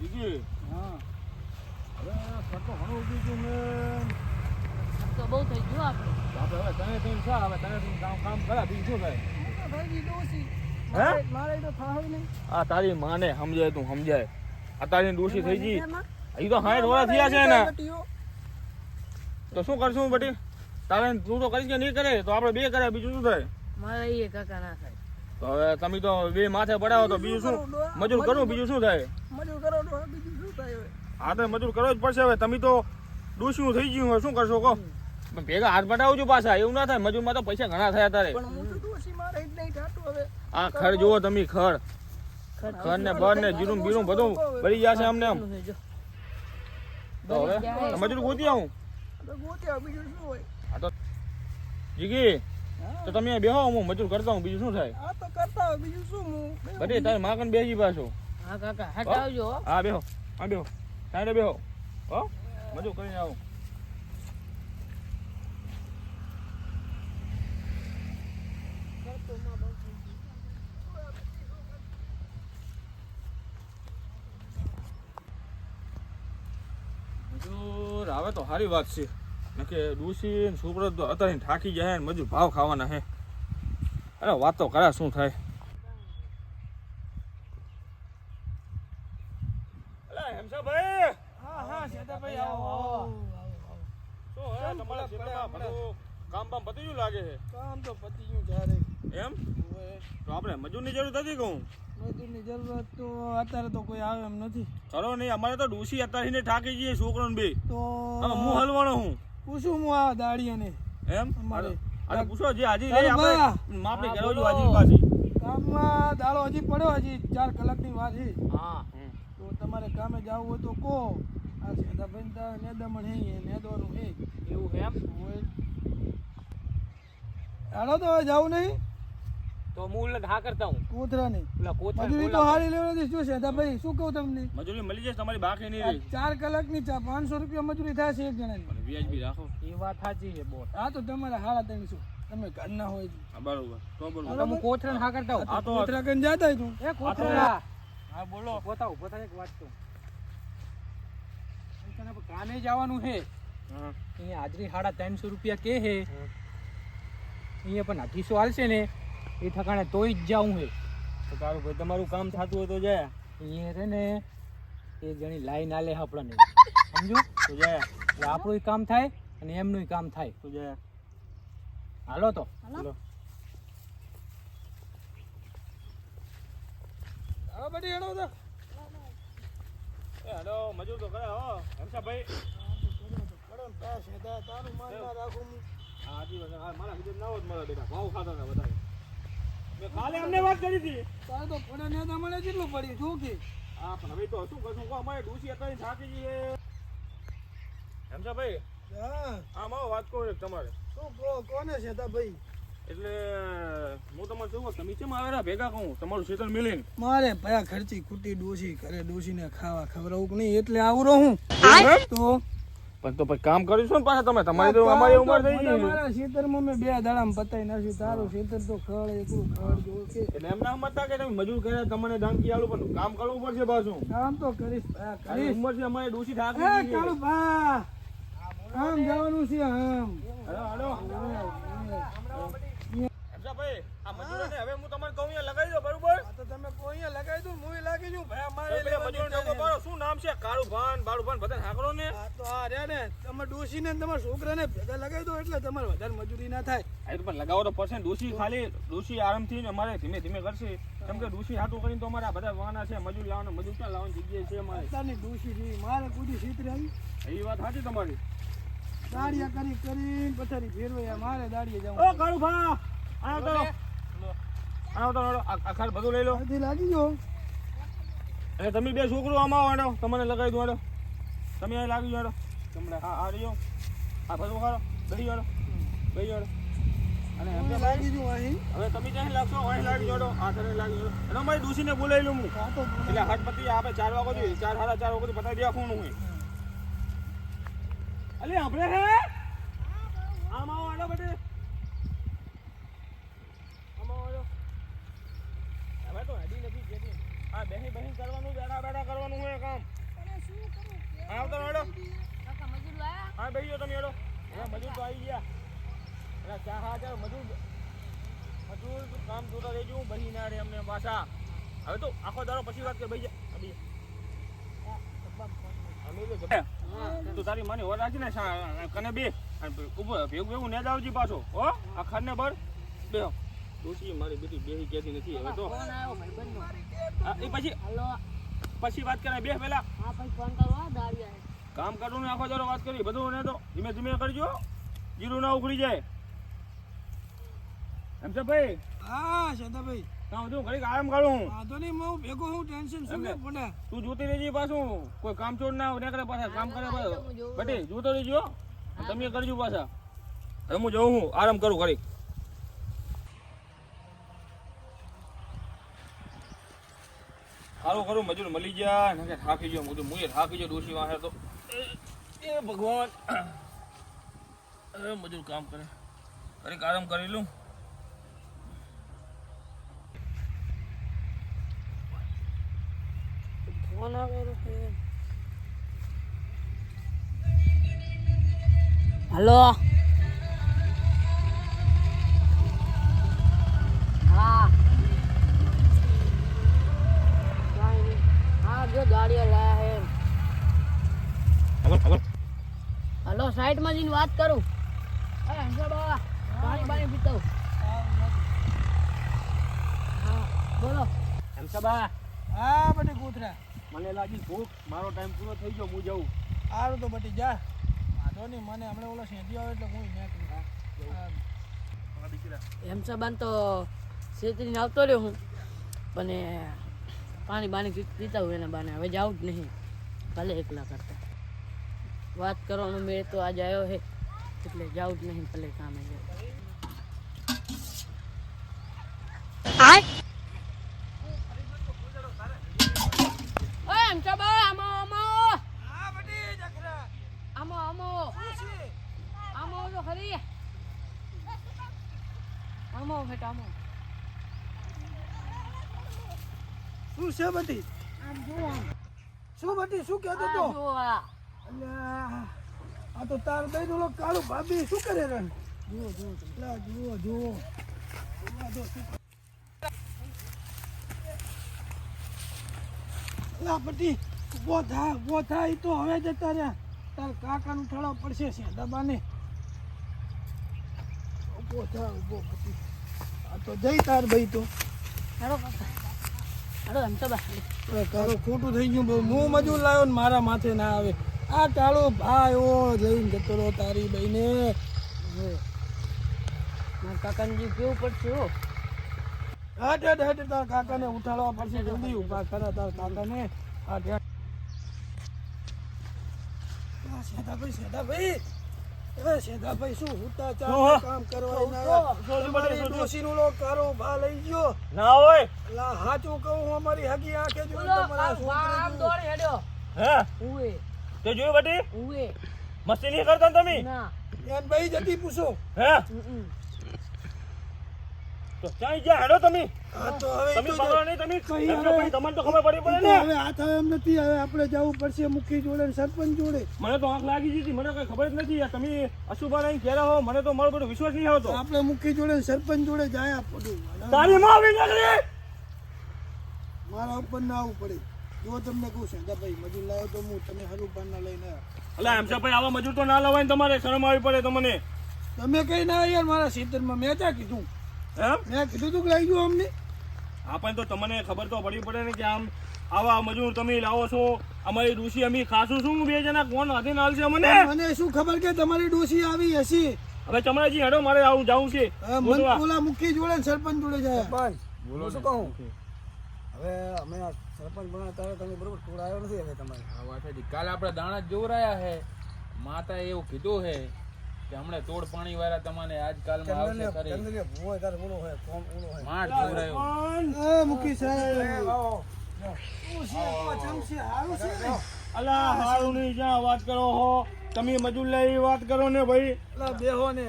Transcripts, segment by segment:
બીજી? હા. હવે ખર્ચો ઘણો ઊભી ગયું મેં તો બહુ થઈ ગયું આપણે. આપણે હવે તને તને શા હવે તને તને કામ કામ કરા બીજું શું ભાઈ ડોસી હે? મારે તો થાય નહીં. આ તારી માને સમજાય તું સમજાય. આ તારી ડોશી થઈ ગઈ. એ તો હાઈટ વર્ષ થયા છે ને. તો શું કરશું બટી? તારે તું તો કરીશ કે નહીં કરે? તો આપણે બે કરે બીજું શું થાય? મારે એ કાકા ના થાય. તો હવે તમે તો બે માથે પડાવો તો બીજું શું? મજૂર કરું બીજું શું થાય મજૂર કરો તો બીજું શું થાય હવે હા તો મજૂર કરવો જ પડશે હવે. તમે તો ડોશીનું થઈ ગયું હવે શું કરશો કહો? પણ ભેગા હાથ પટાવજો પાછા. એવું ના થાય મજૂરમાં તો પૈસા ઘણા થયા તારે. પણ હું તો ડોસી મારે જ નહીં થાતું હવે. આ ખર જુઓ તમે ખર ખર ને બર ને જીરું બીરું બધું ભરી જશે અમને આમ મજૂર ગોતી આવું? તો ગોત્યા બીજું શું હોય? આ તો જીગી તો તમે બેહો હું મજૂર કરતા હું બીજું શું થાય? આ તો કરતા બીજું શું હું? બટી તારે માકન કને બેસી પાછો. હા કાકા હટાવજો હા બેહો હા બેહો. સાઈડે બેહો. હો? મજૂર કરીને આવો. મજૂર, આવે તો સારી વાત છે. નકે ડૂસી છોકરો તો અત્યારે થાકી જાય ને મજૂર ભાવ ખાવાના હે અરે વાત કરા, શું થાય? હા શેતાભાઈ આવો આવો શું હે તમારા ખેતરમાં બધું કામ બામ પતી ગયું લાગે છે? કામ તો પતી ગયું જ્યારે એમ તો આપણે મજૂરની જરૂર નથી કહું. મજૂરની જરૂરત તો અત્યારે તો કોઈ આવે એમ નથી. ચલો નહીં અમારે તો ડૂસી અત્યારથી થાકી જઈએ છોકરોને બે. તો હું હલવાનો હું? પૂછું હું આ દાડિયાને એમ? અમારે. અરે પૂછો જે હાજી રહી આપણે માપણી હાજી પાછી. કામમાં દાડો હજી પડ્યો હજી ચાર કલાકની વાત છે. હા. હમ. તો તમારે કામે જવું હોય તો કહો. આ શેતાભાઈ તા નેદામણ હે એ નેદવાનું હે. એવું એમ? હોય. હાલો તો જાવું નહીં? તો હું ઉલ્લગ હા કરતા હું. કોથરા નહીં પેલા કોથળ મજૂરી તો હારી લેવાની શું શેતાભાઈ શું કહું તમને? મજૂરી મળી જશે તમારી બાકી નહીં રહી. ચાર કલાકની ચા પાંચસો રૂપિયા મજૂરી થાય છે એક જણાની. પણ વ્યાજબી રાખો. એ વાત સાચી છે બોલ. હા તો તમારે હાડા ત્રણસો તમે ઘરના હોય છે. હા, બરોબર. તો બરોબર તો હું હા કરતા હું. આ તો કોથરા કરીને જાતા તું. એ હા બોલો. પોતા ઊભો થાય એક વાત અહીં તને કામે જવાનું છે હા. અહીંયા હાજરી સાડા ત્રણસો રૂપિયા કે છે અહીંયા પણ અઢીસો હાલશે ને એ ઠકાણે તોય જ જાવું હે. તો તારું ભાઈ તમારું કામ થતું હોય તો જાય અહીંયા રે ને એક જણી લાઈન આલે આપણને. સમજો તો જાય એટલે આપણું કામ થાય અને એમનું કામ થાય. તો જાય હાલો તો. હાલો. બધી હેડો તો. એ હેલો મજૂર તો કરે હો. પા શેતા તારું ના રાખું હા મારા હિજર ના હોત મારા બેટા. ભાવ ખાતા હતા બધા મેં કાલે અમને વાત કરી હતી. તારે તો પડે મને કેટલું પડ્યું શું કે? હા પણ હવે તો શું કશું કહો અમારે ડૂસી અત્યારે થાકી જઈએ હમશાભાઈ હા. આમ વાત કહું તમારે. શું કોને શેતાભાઈ એટલે હું તમારે જોવો તમે કેમ આવેલા ભેગા કહું તમારું શેતન મિલીને. મારે ભયા ખર્ચી ખૂટી ડોસી ઘરે ડોસીને ખાવા ખવડાવું નહીં એટલે આવરો હું. તો પણ તો પછી કામ કરીશું ને પાછા તમે? તમારી તો અમારી ઉંમર થઈ ગઈ. મારા ખેતરમાં મેં બે દાડામાં પતાઈ નાખ્યું. તારું ખેતર તો ખડ એકલું ખડ એટલે એમ ના સમજતા કે તમે મજૂર કર્યા તમને ધામકી આલું પણ કામ કરવું પડશે પાછું. કામ તો કરીશ કરીશ. ઉંમર છે અમારી ડોસી છે. કાળુ ભા આમ જવાનું છે આમ હાલો, હાલો. હર્ષાભાઈ, આ મજૂરોને હવે હું તમને કહું અહીંયા લગાવી દો બરોબર? તો તમે કહો અહીંયા લગાવી દઉં હું લાગી જઉં ભાઈ અમારે છે. ડોકો પાડો. શું નામ છે? કાળુ ભાન બાળુ ભાન બધા હાકરો ને આ તો આ રહ્યા ને તમે ડોસી ને તમારા છોકરાને ભેગા લગાવી દો એટલે તમારે વધારે મજૂરી ના થાય. આ તો પણ લગાવો તો પડશે ડોસી ખાલી ડોસી આરામથી અમારે ધીમે ધીમે કરશે. કેમ કે ડોસી હાથું કરીને તો અમારે આ બધા વાના છે મજૂર લાવવાના મજૂર ક્યાં લાવવાની જગ્યાએ છે અમારે? અત્યારની ડોસી જેવી મારે કુદી સીતરી રહી. એ વાત સાચી તમારી. દાડિયા કરી કરી પથારી ફેરવાય મારે દાડિયે ઓ કાળુ ભા આવો તો. આવો તો આ આ બધું લઈ લો. લાગી ગયો અને તમે બે છોકરો આમાં આવો તમને લગાવી દો તમે અહીં લાગી જાડો હા આ રહ્યો. આ બધું ખાડો ગઈ જાડો ગઈ જાડો અને એમને લાગી જો અહીં. હવે તમે જ્યાં લાગશો? અહીં લાગી જાડો આ ઘરે લાગી જાડો અને અમારી ડૂસીને બોલાવી લઉં હું. એટલે હાથ પતી આપણે ચાર વાગો જોઈએ ચાર સાડા ચાર વાગો પતાવી દે આખું હોય અલે આપણે હે આમ આવો હેડો બેટે આમ આવો હેડો હવે તો હેડી નથી જેથી આ બેહી બેહી કરવાનું બેઠા બેઠા કરવાનું હોય કામ અરે ચા હા ચાલ મજૂર મજૂર તું કામ જોતા રહેજો બની ના રે અમને પાછા હવે તો આખો દાડો પછી વાત કરી ભાઈ તો તારી માની ઓર રાખી ને કને બે. ભેગું ભેગું ને જ પાછો હો? આ ખાન ને ભર બે. ડોશી મારી બેટી બેહી કેતી નથી હવે તો. એ પછી પછી વાત કરે બે પેલા હા ભાઈ ફોન કરો હા કામ કરું ને આખો દાડો વાત કરી બધું ને તો. ધીમે ધીમે કરજો જીરું ના ઉખડી જાય. એમ છે ભાઈ? હા શેતાભાઈ. કામ બધું ઘડીક આરામ કરું. વાંધો નહીં હું ભેગો હું ટેન્શન શું. કે પડે તું જોતી રહેજે પાછું. કોઈ કામ ચોર ના નીકળે પાછા કામ કરે બટી જોતો રહેજો તમે કરજો પાછા. હવે હું જઉં હું આરામ કરું ઘડીક. સારું કરું મજૂર મળી ગયા ને થાકી ગયો હું મુએ થાકી ગયો ડોશી વાહે તો. એ- ભગવાન. મજૂર કામ કરે. ઘડીક આરામ કરી લઉં. ફોન આવ્યો છે હલો હા હા જો ગાડીઓ લાયા હે હલો સાઈડમાં જઈને વાત કરું. અરે હંસો બાબા પાણી પાણી પીતો. હા બોલો. એમ છે બા હા બટી કૂતરા મને લાગી ભૂખ મારો ટાઈમ પૂરો થઈ ગયો હું જઉં. સારું તો બટી જા. વાંધો નહીં મને હમણાં ઓલો શેઠી આવે એટલે હું નીકળી હા. એમ સાબાન તો છેતરીને આવતો રહ્યો હું પણ પાણી બાણી પીતા હોય એના બાને. હવે જાઉં જ નહીં. ભલે એકલા કરતા. વાત કરવાનો મેળ તો આજે આવ્યો હે એટલે જાઉં જ નહીં ભલે કામે જાઉં ઓય એમ સાબા આમો આમો હા બટી જખરા આમો આમો આમો તો ખરી આમો ફેટ આમો શું છે આમ. શું બધી? શું કહેતો તો? આ. તો તાર દઈ ઓલો કાળું ભાભી શું કરે રે? જુઓ જુઓ જુઓ જુઓ. તો લા બટી ઊભો થા ઊભો થા ઈ તો હવે જતા રહ્યા. તાર કાકાનું ઠળો પડશે છે દબાને ઊભો થા ઊભો આ તો જઈ તાર ભાઈ તો. કાકા. હાલો એમ તો તારું ખોટું થઈ ગયું બહુ હું મજૂર લાવ્યો ને મારા માથે ના આવે. આ ટાળો ભાઈ ઓ લઈને જતો રહો તારી બહેને. મારા કેવું પડશે હો. હટ હટ હટ તાર કાકાને ઉઠાડવા પડશે જલ્દી ઊભા કરા તાર કાકાને. હટ હટ ભાઈ સેદા શેઠાભાઈ. એ શેઠાભાઈ શું હુતા ચા કામ કરવા શું, તમારી કારો ભા લઈ ગયો. ના હોય. લા હાચું કહું હું અમારી હગી આંખે જોઈ તમારા આમ આમ દોડ હેડ્યો. હે? ઉવે. તે જોયું બટી? ઉવે. મસ્તી નહીં કરતા તમે? ના. એન ભાઈ જતી પૂછો. હે? ક્યાંય જ્યાં હેડો તમે? હા તો હવે તમે ઈ નહીં તમે? કઈ એમ હવે- તમને તો ખબર પડી પડે ને. હવે આ થાય એમ નથી હવે આપણે જવું પડશે મુખી જોડે ને સરપંચ જોડે. મને તો આંખ લાગી જતી મને કઈ ખબર જ નથી. આ તમે અશુભા લઈને ઘેરા હો મને તો મારો બધો વિશ્વાસ નહીં આવતો. આપણે મુખ્ય જોડે સરપંચ જોડે જાય પડું તારી માં આવી નીકળી! મારા ઉપર ના આવવું પડે. જો તમને કહું ભાઈ મજૂર લાવ્યો તો હું તમે હરુપાના લઈને એટલે અલા એમ છે ભાઈ આવા મજૂર તો ના લવાય ને તમારે શરમ આવી પડે તમને. તમે કઈ ના યાર મારા સીતરમાં મેં ક્યાં કીધું? મેં કીધું તું કે લઈ ગયો અમને. આપણને તો તમને ખબર તો પડી પડે ને કે આમ આવા મજૂર તમે લાવો છો. અમારી ડોસી અમે ખાશું શું? બે જણા કોણ હાથે નાલશે મને મને શું ખબર કે તમારી ડોસી આવી હશે? હવે ચમડાજી હેડો મારે આવું જાઉં છે. મન ઓલા મુખી જોડે સરપંચ જોડે જાય. બોલો શું કહું. હવે અમે આ સરપંચ બના ત્યારે તમે બરોબર ટોળા આવ્યો નથી હવે તમારે. આ વાત હતી કાલ આપણે દાણા જ જોવરાયા હે. માતાએ એવું કીધું હે. કે હમણાં તોડ પાણી વાળા તમને આજકાલમાં આવશે ખરી. ચંદ્રને ભૂવો તારે હોય કોમ હોય. એ મુખી સાહેબ. શું છે? ચમચી હારું છે? અલા હારું નહીં જ્યાં વાત કરો હો. તમે મજૂર લઈ વાત કરો ને ભાઈ. અલા બેહો ને.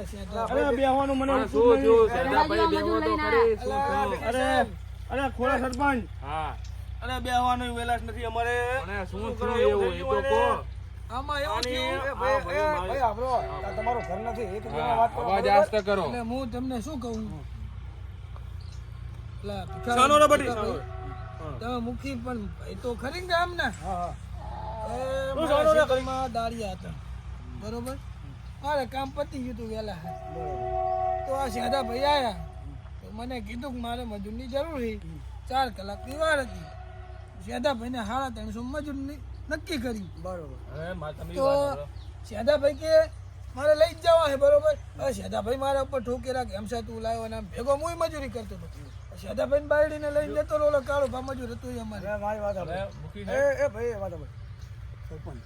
અરે બેહવાનું મને શું બેહો તો શું અરે અરે ખોરા સરપંચ. હા. અરે બેહવાનું વેલાસ નથી અમારે. શું કરો એવું? એ તો એને? આમાં એવું થયું? એ ભાઈ એ ભાઈ આપણો આ તમારું ઘર નથી એક જણા વાત કરો અવાજ બરોબર? કરો. એટલે હું તમને શું કહું? ભિખારી- સાનો રે બટી, તમે મુખી પણ એ તો ખરી ને આમના? હા હા. એ સાનો રે ખેતરમાં દાળિયા હતા. બરોબર? મારે કામ પતી ગયું વેલા વહેલા. તો આ સાદા ભાઈ આયા. તો મને કીધું કે મારે મજૂરની જરૂર છે. ચાર કલાકની વાર હતી. સાદા ભાઈને સાડા ત્રણસો મજૂરની નક્કી કરી. બરોબર. તો સાદાભાઈ કે મારે લઈ જ જવા છે બરોબર? હવે મારા ઉપર ઠોકેરા એમ છે તું લાવ્યો અને ભેગો હું મજૂરી કરતો હતો. સાદાભાઈ બાયડીને લઈને જતો ઓલો કાળો ભા મજૂર હતું એ અમારે. મારી વાત એ એ ભાઈ વાત સરપંચ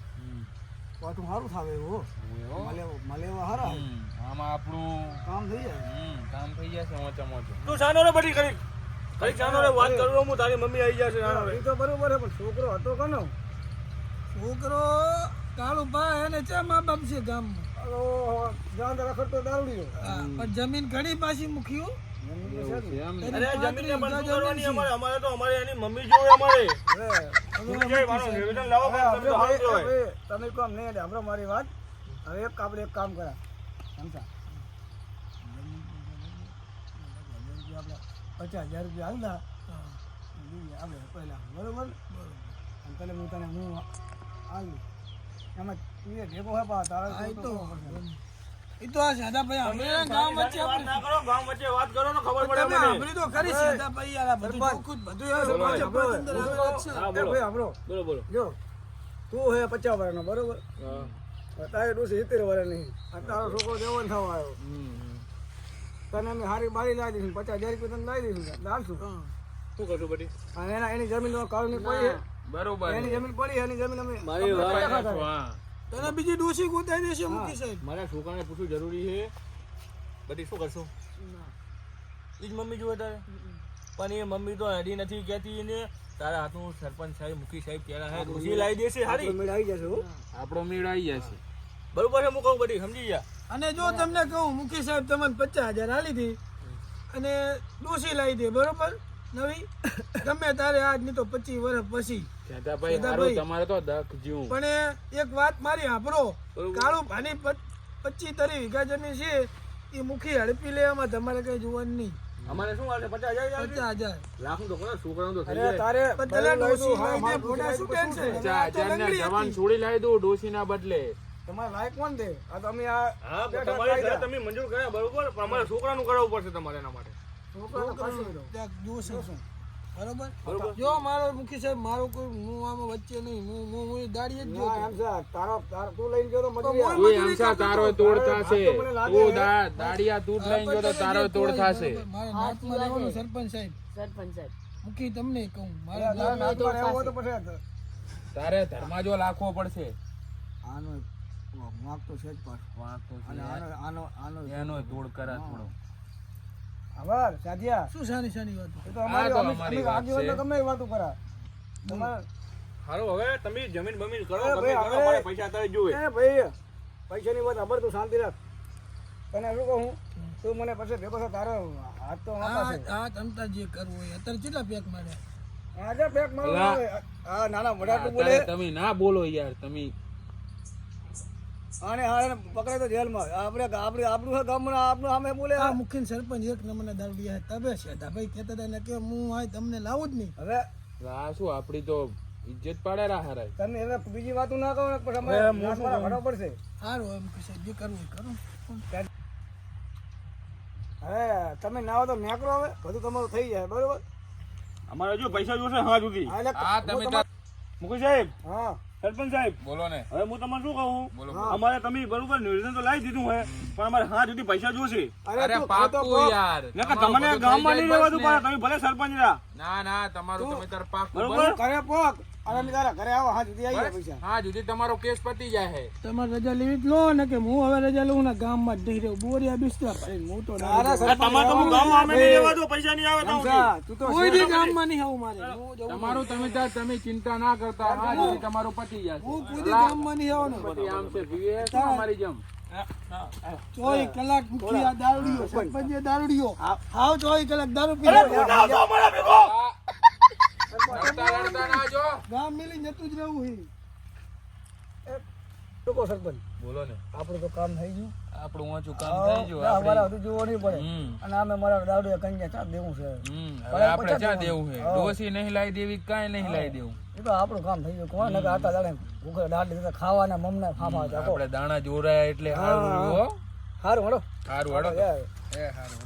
પાટું સારું થાવે એવું એવા? હારા. આમાં આપણું કામ થઈ જાય. હમ, કામ થઈ જશે ઓછા ઓછું તું સાનો રે બટી કરી. કરી સાનો રે વાત કરું હું તારી મમ્મી આવી જશે સાનો રે તો બરોબર છે પણ છોકરો હતો કોનો? છોકરો કાળો ભા એને ચા મા બાપ છે ગામમાં. જાન રખડતો દારૂડિયો. પણ જમીન ઘણી પાછી મૂક્યું છે તમે કામ નહીં એટલે મારી વાત. હવે એક આપણે એક કામ કરા. સમજા પચાસ હજાર રૂપિયા આવતા આપણે પહેલા. બરોબર? અને તને હું તને હું હાલું. એમાં તું એ ભેગો તારા તો એ તો આ અમે ગામ વચ્ચે વાત ના કરો ગામ વચ્ચે વાત કરો ને ખબર પડે મને. તો આ બધું ચોખ્ખું બધું અંદર બોલો. છે. હા એ બોલો. ભાઈ આપણો બોલો બોલો. જો તું હે પચાસ વર્ષનો બરોબર? હા. તારે ડોસી સિત્તેર વર્ષ નહીં અને તારો છોકરો દેવન થવા આવ્યો. તને અમે હારી બારી લાવી દઈશું પચાસ હજાર રૂપિયા તને લાવી દઈશું લાવશું? શું કરશું એના એની જમીન કાળની પડી છે. બરોબર. એની જમીન પડી એની જમીન અમે મારી વાત તને બીજી ડોસી ગોતાઈ દેશે મૂકી સાહેબ. મારા છોકરાને પૂછવું જરૂરી છે. બટી શું કરશું? ઈ જ મમ્મી જોવે તારે. પણ એ મમ્મી તો હડી નથી કહેતી ને તારા હાથનું સરપંચ સાહેબ મુખી સાહેબ ક્યારે હે ડોસી લાવી દેશે હારી. મેળ આવી જશે હો. આપણો મેળ આવી જશે. બરોબર છે હું કહું બધી સમજી ગયા. અને જો તમને કહું મુખી સાહેબ તમને પચાસ હજાર આલી હતી અને ડોસી લાવી દે બરોબર? નવી? ગમે તારે આજ નહીં તો પચીસ વર્ષ પછી. તમારે તો દખ જીવું. પણ એક વાત મારી સાંભળો. કાળુ ભાની પચીસ તરી વીઘા જમીન છે એ મુખી હડપી લેવામાં તમારે કઈ જોવાનું નહીં. અમારે શું હાલે? પચાસ હજાર હજાર પચાસ હજાર. લાખનું તો કરો છોકરાનું તો અરે તારે પણ લાવી ડોસી દઉં, ફોટા શું ટેન્શન? જવાન છોડી લાવી ડોશીના બદલે. તમારે લાયક કોણ દે આ તમે આ હા તમારે તમે મંજૂર કર્યા બરોબર? પણ અમારે છોકરાનું કરાવવું પડશે તમારે એના માટે. બરોબર? બરોબર. જો મારો મુખી સાહેબ મારો કોઈ હું આમાં વચ્ચે નહીં હું હું હું દાડીએ જ એમ છે, તારો તારો તું લઈને ગયો તો મજૂરી તો આવે. મોય- તું એમસા તારો તોડ થશે. આ તો મને લાગે. તું દા- દાડિયા તું લઈને ગયો તો તારો તોડ થશે. મારા નાતમાં રહેવાનું સરપંચ સાહેબ. સરપંચ સાહેબ. મુખી તમને કહું મારા નાતમાં તો રહેવું તો પછી તારે ધર્માજો લાખવો પડશે. આનો વાંક તો છે જ પણ વાંક તો અને આનો આનો આનો એનો તોડ કરા થોડો. આભાર સાધ્યા. શું સાની સાની વાત? તો અમારી અમારી વાત આગેવાન. ગમે વાતો કરા. તમારે સારું હવે તમે જમીન બમીન કરો તમે કરો, મારે પૈસા તારે જોવે એ ભાઈ પૈસાની વાત અમર તું શાંતિ રાખ. તને શું કહું? તું મને પછી ભેગો છો તારો હાથ તો હા હા તમતા જે કરવું હોય અત્યારે કેટલા પેક માર્યા? આજે પેક માર્યા હા નાના મોઢા તું બોલે. તમે ના બોલો યાર તમે આને હારે તો જેલમાં. આપણે આપણે આપણું ગામમાં આપણું સામે બોલે આ મુખ્ય સરપંચ એક નંબરના દારૂડિયા તબે છે. ભાઈ કહેતા હતા ને કે હું આ તમને લાવું જ નહીં. હવે આ શું આપડી તો ઇજ્જત પાડેલા હારાય તમે હવે બીજી વાતો ના કરો ને અમારે નાસવાના ભરવા પડશે. સારું એમ કે જે કરવું હોય કરો. હવે તમે ના હો તો મેકરો હવે. બધું તમારું થઈ જાય બરોબર? અમારે જો પૈસા જોશે હા સુધી. હા, એટલે હા હું તમે મુકેશ સાહેબ. હા. સરપંચ સાહેબ બોલો ને. હવે હું તમને શું કહું? અમારે તમે બરોબર નિવેદન તો લાવી દીધું હે પણ અમારે હા સુધી પૈસા જોશે અરે તું- પાકું યાર. નકર તમને ગામમાં નહીં રહેવા દઉં પણ તમે ભલે સરપંચ રહ્યા. ના ના તમારું તમે તાર પાકું બરોબર? કરે પોક. અને તારા ઘરે આવો હા જુદી આવી પૈસા. હા જુદી તમારો કેસ પતી જાય તમારે રજા લેવી લો ને કે હું હવે રજા લઉં ને ગામમાં જ નહીં રહું. બોરિયા બિસ્તરા. હું તો ના તારા રહું. સરપંચ તમારે તો હું ગામમાં અમે નહીં રહેવા દો પૈસા નહીં આવે તો તું તો કોઈ દી ગામમાં નહીં આવું મારે. તમારું તમે ચિંતા ના કરતા. હા જુદી તમારું પતી જશે હું કોઈ ગામમાં નહીં આવું ને. આમ છે જેમ. ચોવીસ કલાક દારૂડિયો સરપંચે દારૂડિયો. હાવ ચોવીસ કલાક દારૂ પી રડતા રડતા ના જો ગામ મિલી જતું જ રહેવું હે. શું સરપંચ. બોલો ને. આપણું તો કામ થઈ ગયું. આપણું ઓછું કામ થઈ ગયું અમારે હજુ જોવો નહીં પડે. અને અમે મારા દાડુ કન્યા ચા દેવું છે? હવે આપણે ચા દેવું છે. ડોસી નહીં લાવી દેવી કાંઈ નહીં લાવી દેવું. એ તો આપણું કામ થઈ ગયું. કોણ નકર આટા દાડે ભૂખે દાડ દીધા ખાવાના મમને ફાફા આપણે દાણા જોરાયા એટલે સારું રહ્યું હો. સારું હળો હાડો એ હાડો